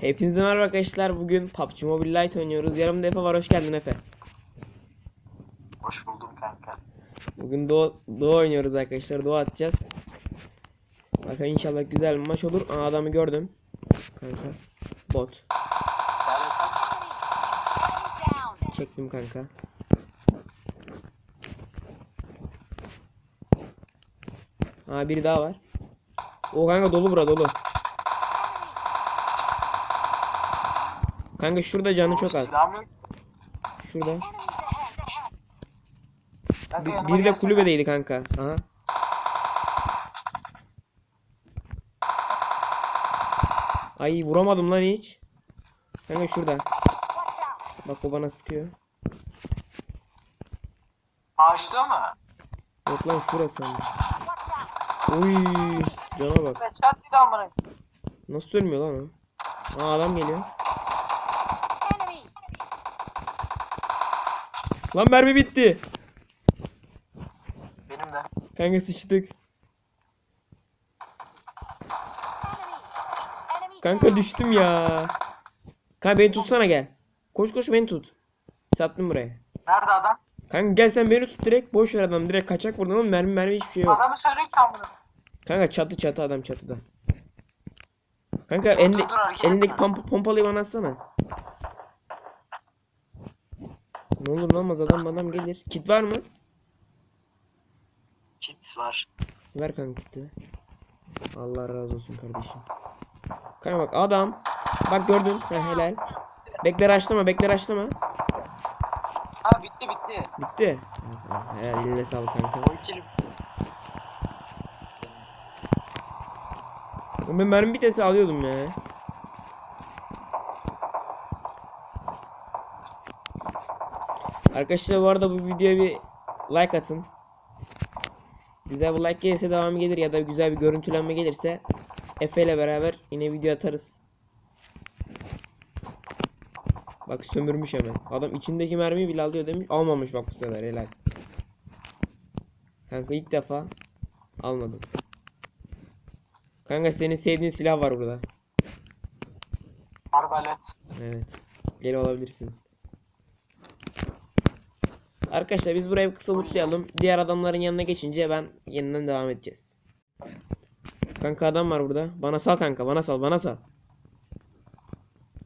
Hepinize merhaba arkadaşlar. Bugün PUBG Mobile Lite oynuyoruz. Yanımda Efe var. Hoş geldin Efe. Hoş buldum kanka. Bugün Doğu, Doğu oynuyoruz arkadaşlar. Doğu atacağız. Bakın inşallah güzel bir maç olur. Aa, adamı gördüm. Kanka. Bot. Çektim kanka. Aa biri daha var. O kanka dolu bura dolu. Kanka şurada canı çok az. Şurada. Bir, biri de kulübedeydi kanka. Aha. Ay vuramadım lan hiç. Kanka şurada. Bak o bana sıkıyor. Ağaçta mı? Yok lan şurası sandım. Uy, cana bak. Nasıl ölmüyor lan o? Aa adam geliyor. Lan mermi bitti. Benim de. Kanka sıçtık. Kanka düştüm ya. Kanka beni tutsana gel. Koş koş beni tut. Sattım buraya. Nerede adam? Kanka gel sen beni tut direkt boş ver adam direkt kaçak buradan ama mermi mermi hiçbir şey yok. Adamı söyle ki amına. Kanka çatı çatı adam çatıda. Kanka elinde, elindeki pomp pompalıyı bana atsana. Ne olur ne olmaz adam adam gelir. Kit var mı? Kit var. Ver kanka kiti. Allah razı olsun kardeşim. Kanka bak adam. Bak gördün. Ha, helal. Bekler açlama bekler açlama. Ha bitti bitti. Bitti. Evet. Helal eline sağlık kanka. Ben mermi bitesi alıyordum ya. Arkadaşlar bu arada bu videoya bir like atın. Güzel bir like gelirse devamı gelir ya da güzel bir görüntülenme gelirse Efe ile beraber yine video atarız. Bak sömürmüş hemen. Adam içindeki mermiyi bile alıyor demiş. Almamış bak bu sefer helal. Kanka ilk defa almadım. Kanka senin sevdiğin silah var burada. Arbalet. Evet. Gel olabilirsin. Arkadaşlar biz burayı kısa lootlayalım. Diğer adamların yanına geçince ben yeniden devam edeceğiz. Kanka adam var burada. Bana sal kanka bana sal bana sal.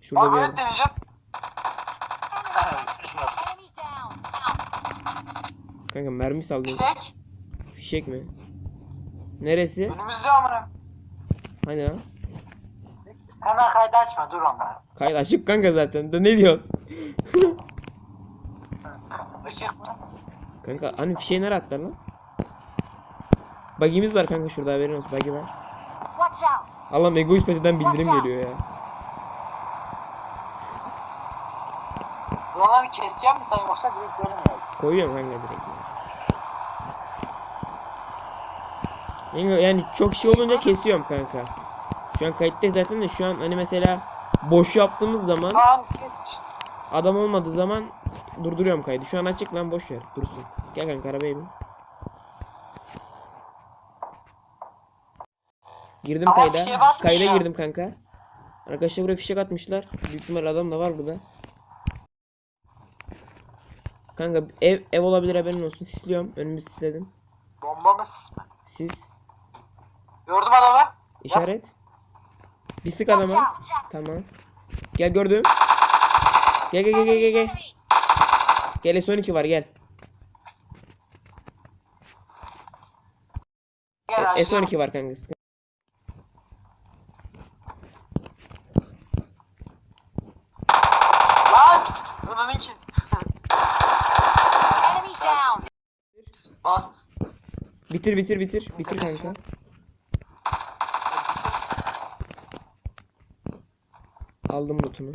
Şurada bir Arbalet adam. Kanka mermi sallayayım. Tek. Fişek mi? Neresi? Önümüzde amına. Hani lan? Hemen kaydı açma dur onları. Kayıt açık kanka zaten. Da ne diyorsun? Kanka hani fişeği nereye attılar lan? Bagimiz var kanka şurada haberin olsun. Bagi var. Allah'ım egoist petiden bildirim geliyor ya. Buraları keseceğim mi sen yoksa direkt oldu? Koyuyorum kanka direkt ya. Yani, yani çok şey olunca kesiyorum kanka. Şu an kayıtta zaten de şu an hani mesela boş yaptığımız zaman Tamam kes işte. adam olmadığı zaman durduruyorum kaydı. Şu an açık lan boş ver dursun. Gel kanka arabaya bin. Girdim Ama kayda. Kayda ya. girdim kanka. Arkadaşlar buraya fişek atmışlar. Büyük ihtimal adam da var burada. Kanka ev ev olabilir haberin olsun. Sisliyorum. Önümü sisledim. Bomba mı sis mi? Gördüm adamı. işaret. Bir sık out! Tamam. Gel gördüm. Gel gel gel gel gel gel. Gel S12 var gel. Gel E- aşağı. S12 var kanka. sıkıntı- Lan! Önünün ki. Enemy down! Bas. Bitir bitir bitir. Bitir kanka. Aldım lootunu.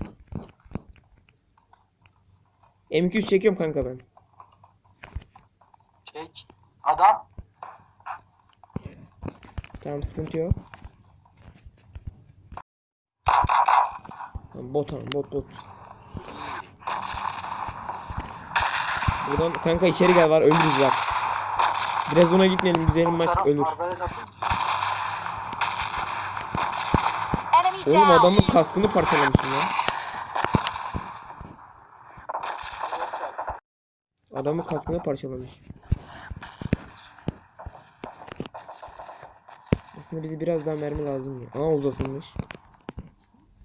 M200 çekiyorum kanka ben. Çek. Adam. Tamam sıkıntı yok. Bot tamam bot bot. Buradan kanka içeri gel var ölürüz bak. Biraz ona gitmeyelim güzelim maç ölür. Oğlum adamın kaskını parçalamışsın lan. Adamın kaskını parçalamış. Aslında bize biraz daha mermi lazım ya. Aa uzatılmış.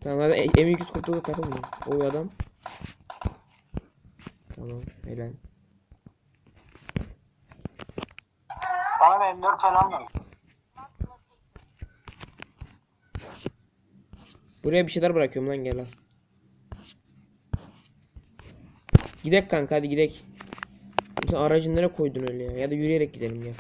Tamam E- M200 kurtuldu takım mı? O adam. Tamam helal. Bana bir M4 falan lazım. Buraya bir şeyler bırakıyorum lan gel al. Gidek kanka hadi gidek. Sen aracı nereye koydun öyle ya? Ya da yürüyerek gidelim ya.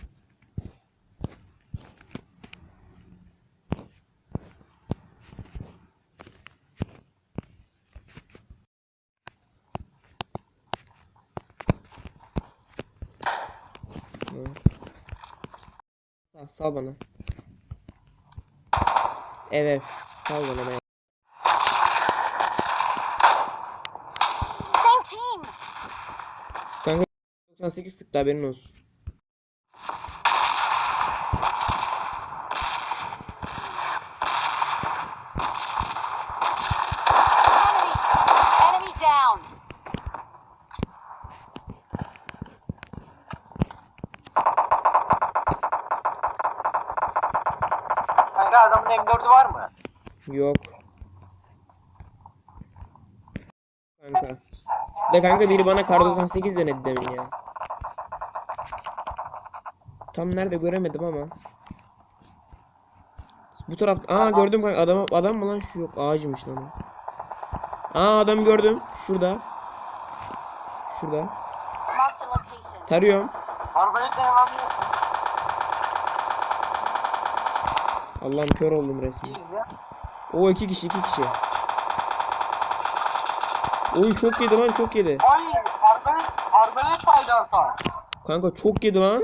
Sal, sal bana. Evet. Sal bana ben. 98 sıktı haberin olsun. Enemy. Enemy down. Kanka adamın M4'ü var mı? Yok. Kanka. De kanka biri bana kar 98 denedi demin ya. Tam nerede göremedim ama. Bu tarafta. Aa gördüm kanka adam adam mı lan şu yok ağacıymış lan. Aa adamı gördüm şurada. Şurada. Tarıyorum. Allah'ım kör oldum resmen. O iki kişi iki kişi. Oy çok yedi lan çok yedi. Ay arbalet, arbalet faydası. Kanka çok yedi lan.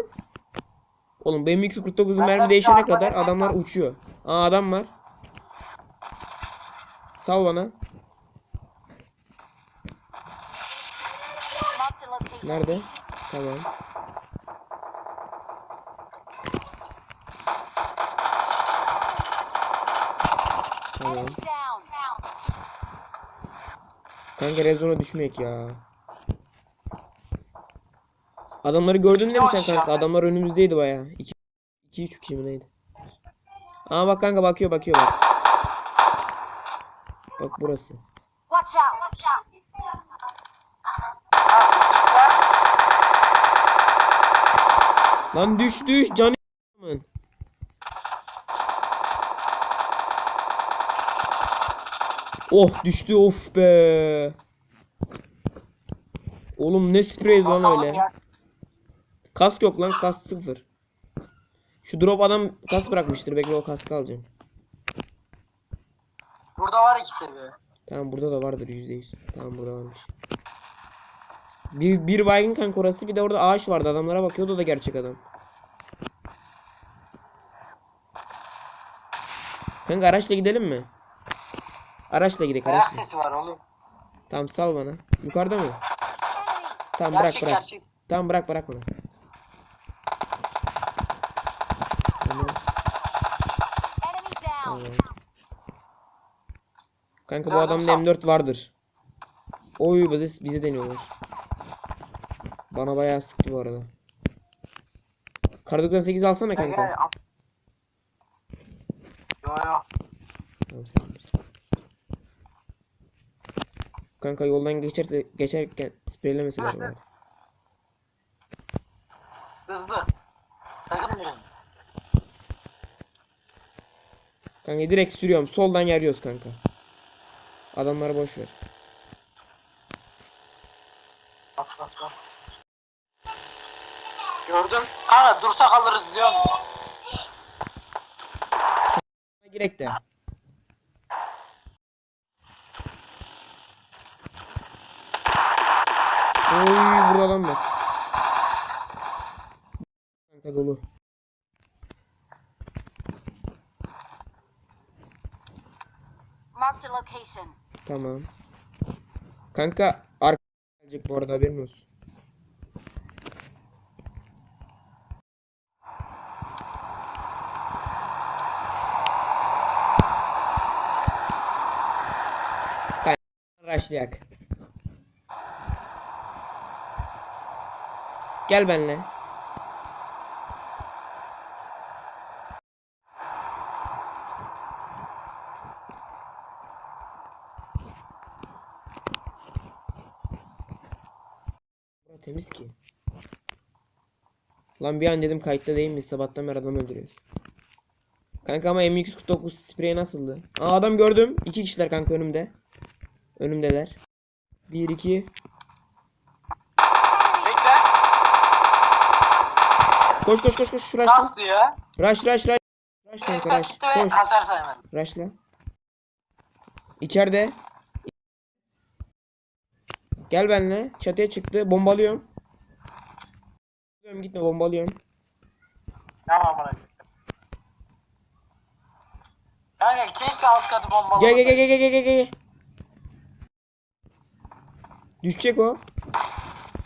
Oğlum benim 249'un Benden mermi değişene kadar adamlar uçuyor. Aa adam var. Sal bana. Nerede? Tamam. Tamam. Kanka rezona düşmek ya. Adamları gördün değil mi sen kanka? Adamlar önümüzdeydi baya. 2 2 3 kişi mi neydi? Aa bak kanka bakıyor bakıyor bak. Bak burası. Watch out. Lan düş düş canı. Oh düştü of be. Oğlum ne spreydi lan öyle. Kask yok lan kask sıfır. Şu drop adam kask bırakmıştır bekle o kaskı alacağım. Burada var iki seviye. Tamam burada da vardır yüzde yüz. Tamam burada varmış. Bir, bir baygın kanka orası bir de orada ağaç vardı adamlara bakıyordu da gerçek adam. Kanka araçla gidelim mi? Araçla gidelim Ayak araçla. sesi var oğlum. Tamam sal bana. Yukarıda mı? Tamam bırak Gerçek bırak. gerçek. Tamam bırak bırak bana. Tamam. Enemy down. Tamam. Kanka bu sağ. M4 vardır. Oy bize, bize deniyorlar. Bana bayağı sıktı bu arada. Kar 98 alsana kanka. Yo yo. Tamam. Kanka yoldan geçer geçerken spreylemeseler var. Hızlı. Sakın durun. Kanka direkt sürüyorum. Soldan yarıyoruz kanka. Adamları boş ver. Bas bas bas. Gördüm. Kanka dursak alırız biliyor musun? Girek de. Oy burada adam var. Kanka dolu. Marked a location. Tamam. Kanka arka gelecek bu arada haberin olsun. Başlayak. Gel benimle. Lan bir an dedim kayıtta değil mi? Sabahtan beri adam öldürüyoruz. Kanka ama M249 spreyi nasıldı? Aa adam gördüm. İki kişiler kanka önümde. Önümdeler. 1 2 Bekle. Koş koş koş koş şu rush'la. Nasıl ya? Rush rush rush. Rush kanka rush. gitti ve Koş. hasar saymadım. Rush'la. İçeride. Gel benimle. Çatıya çıktı. Bombalıyorum. Bombalıyorum, Gitme bombalıyorum. Tamam bana. Kanka keşke alt katı bombalı Gel gel gel gel gel gel gel. Düşecek o.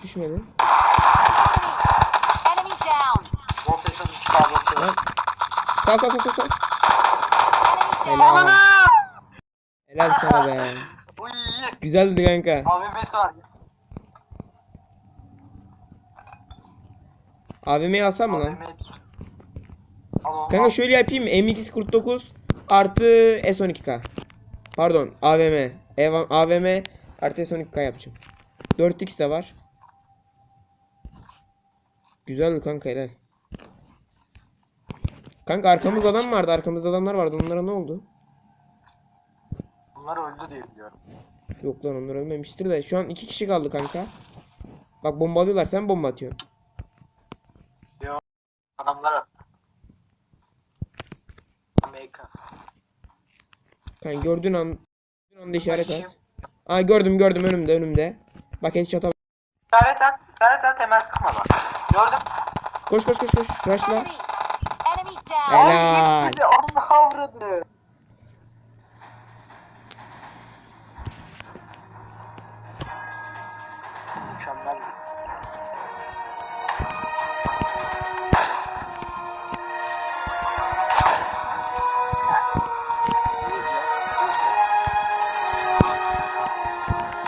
Düşmedi. Enemy down. Rotation iki daha bakıyor. Lan. Sağ sağ sağ sağ sağ. Helal. Helal sana be. Uy. Güzeldi kanka. AVM'si var. AVM'yi alsam mı lan? Kanka şöyle yapayım mı? M249 artı S12K. Pardon AVM. AVM artı S12K yapacağım. 4X de var. Güzeldi kanka helal. Kanka arkamızda adam vardı. Arkamızda adamlar vardı. Onlara ne oldu? Bunlar öldü diye biliyorum. Yok lan onlar ölmemiştir de. Şu an iki kişi kaldı kanka. Bak bombalıyorlar. Sen bomba atıyorsun. Adamlar öldü. Amerika. Kanka gördüğün an gördüğün anda işaret at. Aa gördüm gördüm önümde önümde. Bak headshot'a İşaret at. İşaret at hemen sıkma bak. Gördüm. Koş koş koş koş. Rush'la. Enemy. Enemy down. Helal. Allah avradı.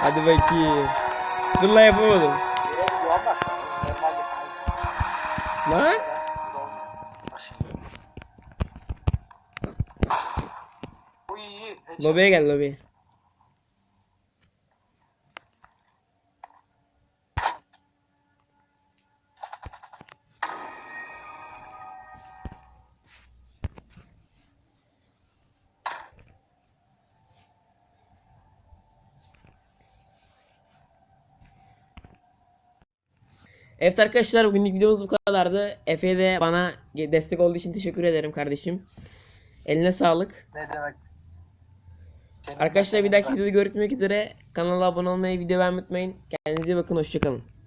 A do banquinho. Do Vou Lan? É? Lobiye gel lobiye. Evet arkadaşlar bugünlük videomuz bu kadardı. Efe de bana destek olduğu için teşekkür ederim kardeşim. Eline sağlık. Ne demek? Senin Arkadaşlar bir dahaki videoda görüşmek üzere. Kanala abone olmayı, video beğenmeyi unutmayın. Kendinize bakın. Hoşçakalın.